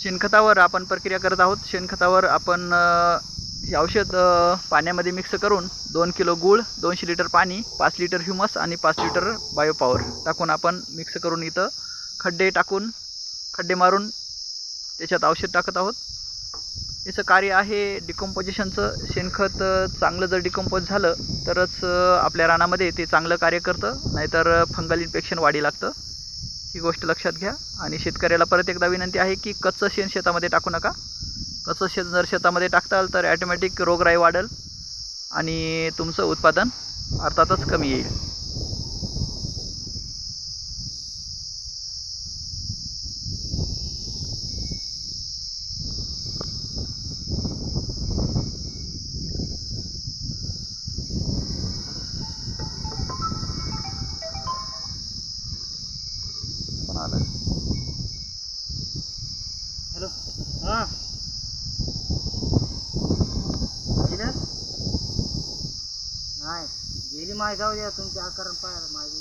शेणखतावर आपण प्रक्रिया करत आहोत. शेणखतावर आपण हे औषध पाण्यामध्ये मिक्स करून दोन किलो गूळ दोनशे लिटर पाणी पाच लिटर ह्युमस आणि पाच लिटर बायोपॉवर टाकून आपण मिक्स करून इथं खड्डे टाकून खड्डे मारून त्याच्यात औषध टाकत आहोत. याचं कार्य आहे डिकम्पोजिशनचं शेणखत चांगलं जर डिकम्पोज झालं तरच आपल्या रानामध्ये ते चांगलं कार्य करतं. नाहीतर फंगल इन्फेक्शन वाढी लागतं. ही गोष्ट लक्षात घ्या. आणि शेतकऱ्याला परत एकदा विनंती आहे की कच्चं शेण शेतामध्ये टाकू नका. कच्चं शेण जर शेतामध्ये टाकताल तर ॲटोमॅटिक रोगराई वाढेल आणि तुमचं उत्पादन अर्थातच कमी येईल. आलं. हॅलो. हा. गेलं नाही. गेली माय जाऊ द्या तुमच्या आकारण पाहायला माझी